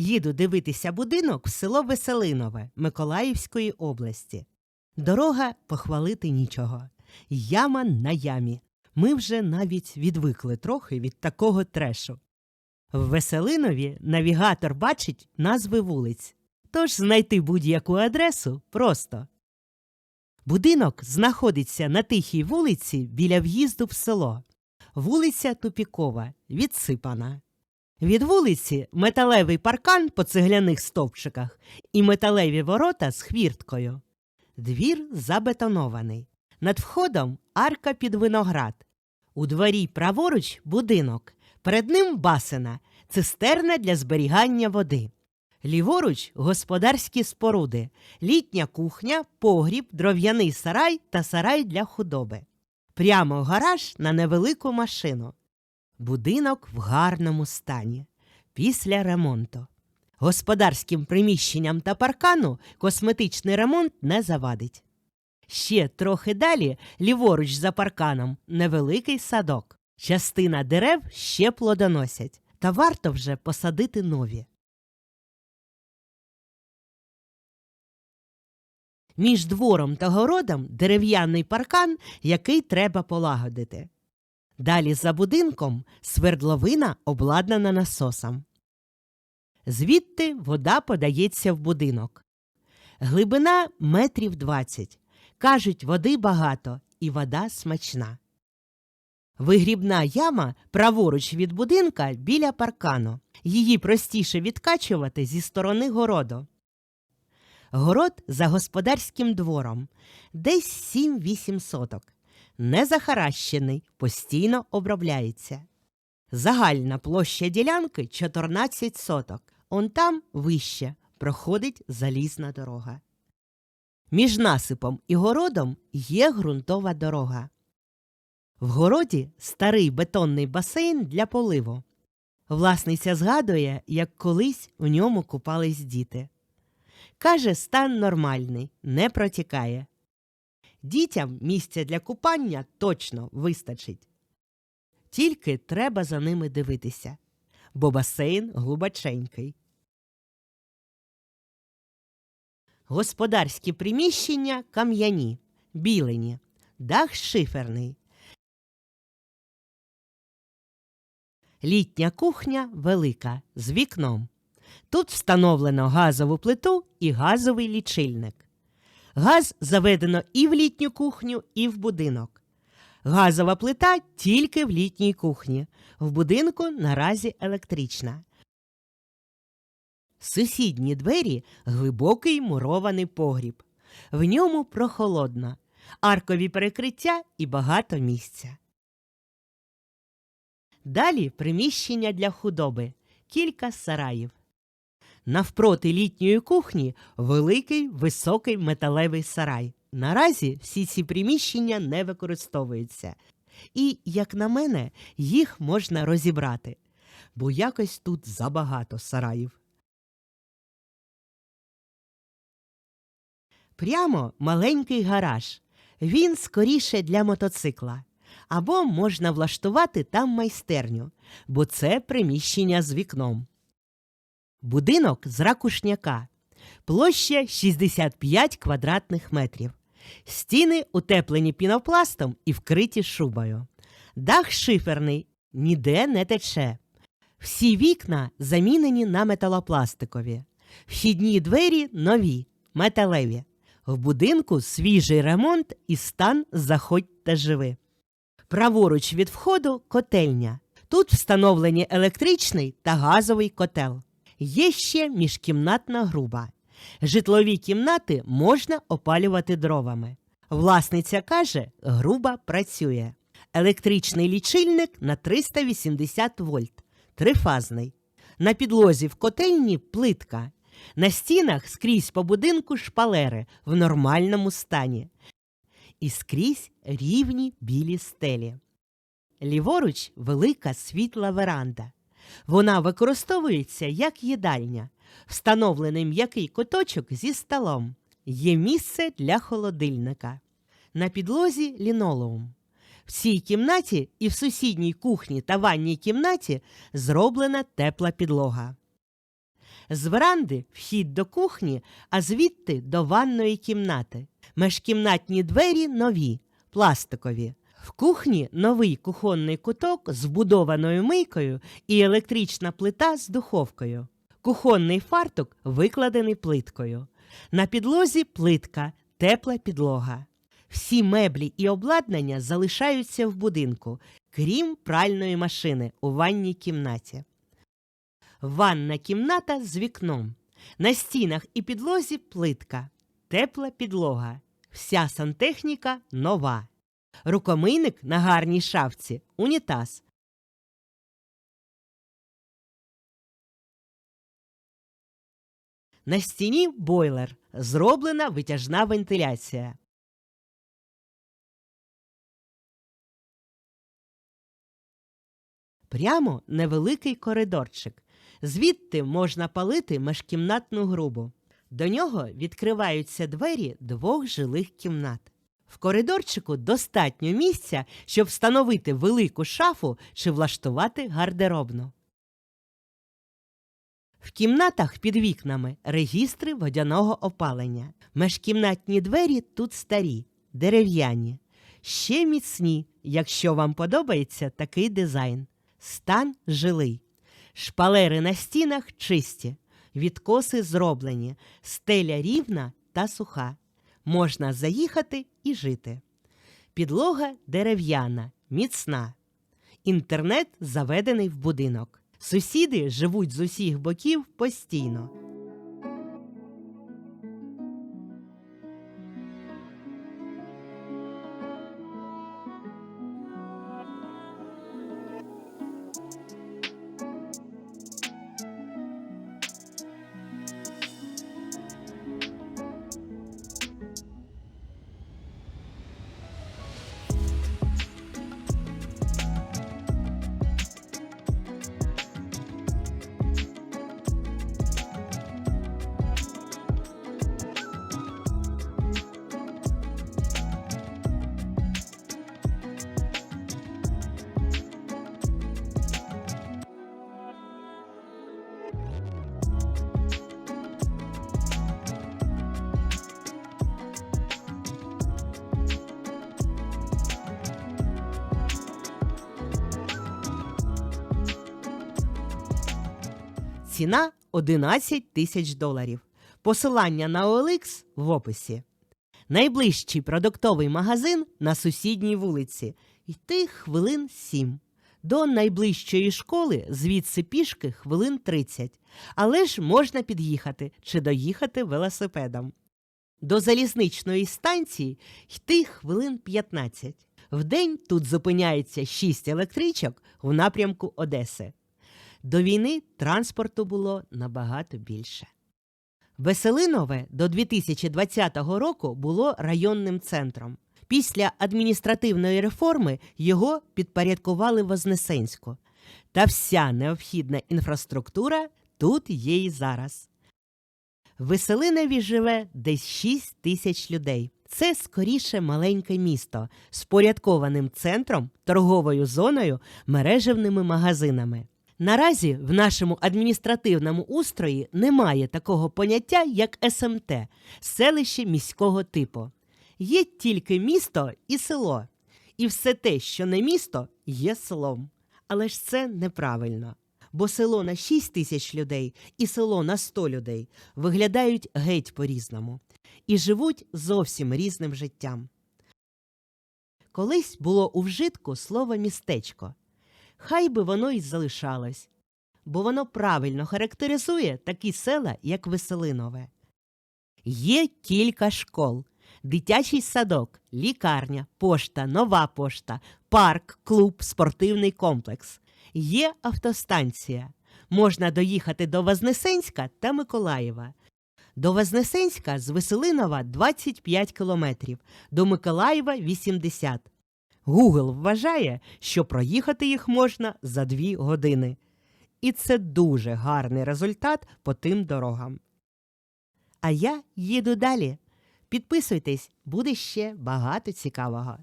Їду дивитися будинок в село Веселинове Миколаївської області. Дорога похвалити нічого. Яма на ямі. Ми вже навіть відвикли трохи від такого трешу. В Веселинові навігатор бачить назви вулиць, тож знайти будь-яку адресу просто. Будинок знаходиться на тихій вулиці біля в'їзду в село. Вулиця Тупікова, відсипана. Від вулиці металевий паркан по цегляних стовпчиках і металеві ворота з хвірткою. Двір забетонований. Над входом арка під виноград. У дворі праворуч будинок. Перед ним басина, цистерна для зберігання води. Ліворуч господарські споруди, літня кухня, погріб, дров'яний сарай та сарай для худоби. Прямо гараж на невелику машину. Будинок в гарному стані. Після ремонту. Господарським приміщенням та паркану косметичний ремонт не завадить. Ще трохи далі, ліворуч за парканом, невеликий садок. Частина дерев ще плодоносять, та варто вже посадити нові. Між двором та городом дерев'яний паркан, який треба полагодити. Далі за будинком свердловина обладнана насосом. Звідти вода подається в будинок. Глибина метрів 20. Кажуть, води багато і вода смачна. Вигрібна яма праворуч від будинка біля паркану. Її простіше відкачувати зі сторони городу. Город за господарським двором десь 7-8 соток. Не захаращений, постійно обробляється. Загальна площа ділянки 14 соток. Он там вище проходить залізна дорога. Між насипом і городом є ґрунтова дорога. В городі старий бетонний басейн для поливу. Власниця згадує, як колись у ньому купались діти. Каже, стан нормальний, не протікає. Дітям місця для купання точно вистачить. Тільки треба за ними дивитися, бо басейн глибоченький. Господарські приміщення кам'яні, білені, дах шиферний. Літня кухня велика з вікном. Тут встановлено газову плиту і газовий лічильник. Газ заведено і в літню кухню, і в будинок. Газова плита тільки в літній кухні. В будинку наразі електрична. Сусідні двері глибокий мурований погріб. В ньому прохолодно, аркові перекриття і багато місця. Далі приміщення для худоби, кілька сараїв. Навпроти літньої кухні великий високий металевий сарай. Наразі всі ці приміщення не використовуються. І, як на мене, їх можна розібрати, бо якось тут забагато сараїв. Прямо маленький гараж. Він скоріше для мотоцикла. Або можна влаштувати там майстерню, бо це приміщення з вікном. Будинок з ракушняка. Площа 65 квадратних метрів. Стіни утеплені пінопластом і вкриті шубою. Дах шиферний, ніде не тече. Всі вікна замінені на металопластикові. Вхідні двері нові, металеві. В будинку свіжий ремонт і стан заходь та живи. Праворуч від входу котельня. Тут встановлені електричний та газовий котел. Є ще міжкімнатна груба. Житлові кімнати можна опалювати дровами. Власниця каже, груба працює. Електричний лічильник на 380 вольт, трифазний. На підлозі в котельні плитка. На стінах скрізь по будинку шпалери в нормальному стані. І скрізь рівні білі стелі. Ліворуч велика світла веранда. Вона використовується як їдальня, встановлений м'який куточок зі столом. Є місце для холодильника. На підлозі лінолеум. В цій кімнаті і в сусідній кухні та ванній кімнаті зроблена тепла підлога. З веранди вхід до кухні, а звідти до ванної кімнати. Межкімнатні двері нові, пластикові. В кухні новий кухонний куток з вбудованою мийкою і електрична плита з духовкою. Кухонний фартук викладений плиткою. На підлозі плитка, тепла підлога. Всі меблі і обладнання залишаються в будинку, крім пральної машини у ванній кімнаті. Ванна кімната з вікном. На стінах і підлозі плитка, тепла підлога. Вся сантехніка нова. Рукомийник на гарній шафці, унітаз. На стіні бойлер, зроблена витяжна вентиляція. Прямо невеликий коридорчик. Звідти можна палити межкімнатну грубу. До нього відкриваються двері двох жилих кімнат. В коридорчику достатньо місця, щоб встановити велику шафу чи влаштувати гардеробну. В кімнатах під вікнами регістри водяного опалення. Межкімнатні двері тут старі, дерев'яні, ще міцні, якщо вам подобається такий дизайн. Стан жилий. Шпалери на стінах чисті, відкоси зроблені, стеля рівна та суха. Можна заїхати і жити. Підлога дерев'яна, міцна. Інтернет заведений в будинок. Сусіди живуть з усіх боків постійно. Ціна 11 тисяч доларів. Посилання на OLX в описі. Найближчий продуктовий магазин на сусідній вулиці. Йти хвилин 7. До найближчої школи звідси пішки хвилин 30. Але ж можна під'їхати чи доїхати велосипедом. До залізничної станції йти хвилин 15. Вдень тут зупиняється 6 електричок в напрямку Одеси. До війни транспорту було набагато більше. Веселинове до 2020 року було районним центром. Після адміністративної реформи його підпорядкували Вознесенську. Та вся необхідна інфраструктура тут є і зараз. В Веселинові живе десь 6 тисяч людей. Це скоріше маленьке місто з порядкованим центром, торговою зоною, мережевними магазинами. Наразі в нашому адміністративному устрої немає такого поняття, як СМТ селище міського типу. Є тільки місто і село. І все те, що не місто, є селом. Але ж це неправильно. Бо село на 6 тисяч людей і село на 100 людей виглядають геть по-різному і живуть зовсім різним життям. Колись було у вжитку слово містечко. Хай би воно й залишалось, бо воно правильно характеризує такі села, як Веселинове. Є кілька школ, дитячий садок, лікарня, пошта, нова пошта, парк, клуб, спортивний комплекс. Є автостанція. Можна доїхати до Вознесенська та Миколаєва. До Вознесенська з Веселинова 25 кілометрів, до Миколаєва 80. Google вважає, що проїхати їх можна за 2 години. І це дуже гарний результат по тим дорогам. А я їду далі. Підписуйтесь, буде ще багато цікавого.